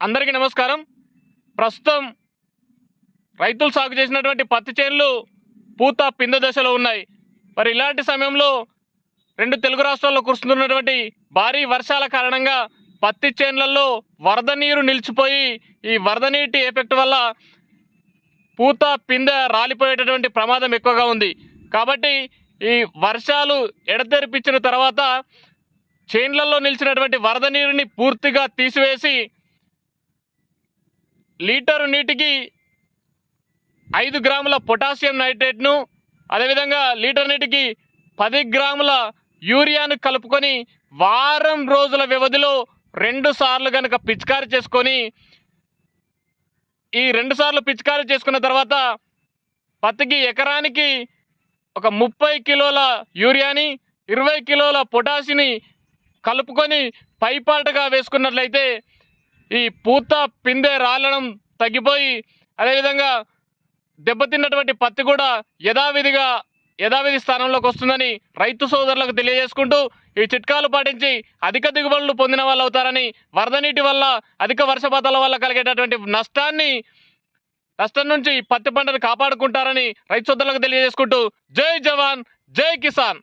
అందరికీ నమస్కారం. ప్రస్తుతం రైతులు సాగు చేసినటువంటి పత్తి చేనులు పూత పింద దశలో ఉన్నాయి. మరి ఇలాంటి సమయంలో రెండు తెలుగు రాష్ట్రాల్లో కురుస్తున్నటువంటి భారీ వర్షాల కారణంగా పత్తి చేనులలో వరద నీరు నిలిచిపోయి ఈ వరద నీటి ఎఫెక్ట్ వల్ల పూత పింద రాలిపోయేటటువంటి ప్రమాదం ఎక్కువగా ఉంది. కాబట్టి ఈ వర్షాలు ఎడతెరిపించిన తర్వాత చేన్లలో నిలిచినటువంటి వరద నీరుని పూర్తిగా తీసివేసి లీటరు నీటికి ఐదు గ్రాముల పొటాషియం నైట్రేట్ను అదేవిధంగా లీటర్ నీటికి పది గ్రాముల యూరియాను కలుపుకొని వారం రోజుల వ్యవధిలో రెండు సార్లు కనుక పిచికారి చేసుకొని ఈ రెండు సార్లు పిచికారి చేసుకున్న తర్వాత పత్తికి ఎకరానికి ఒక ముప్పై కిలోల యూరియాని ఇరవై కిలోల పొటాషిని కలుపుకొని పైపాటుగా వేసుకున్నట్లయితే ఈ పూత పిందె రాలడం తగ్గిపోయి అదేవిధంగా దెబ్బతిన్నటువంటి పత్తి కూడా యథావిధిగా యథావిధి స్థానంలోకి వస్తుందని రైతు సోదరులకు తెలియజేసుకుంటూ ఈ చిట్కాలు పాటించి అధిక దిగుబడులు పొందిన వాళ్ళు అవుతారని వరద నీటి వల్ల అధిక వర్షపాతాల వల్ల కలిగేటటువంటి నష్టాన్ని నష్టం నుంచి పత్తి పంటను కాపాడుకుంటారని రైతు సోదరులకు తెలియజేసుకుంటూ జై జవాన్ జై కిసాన్.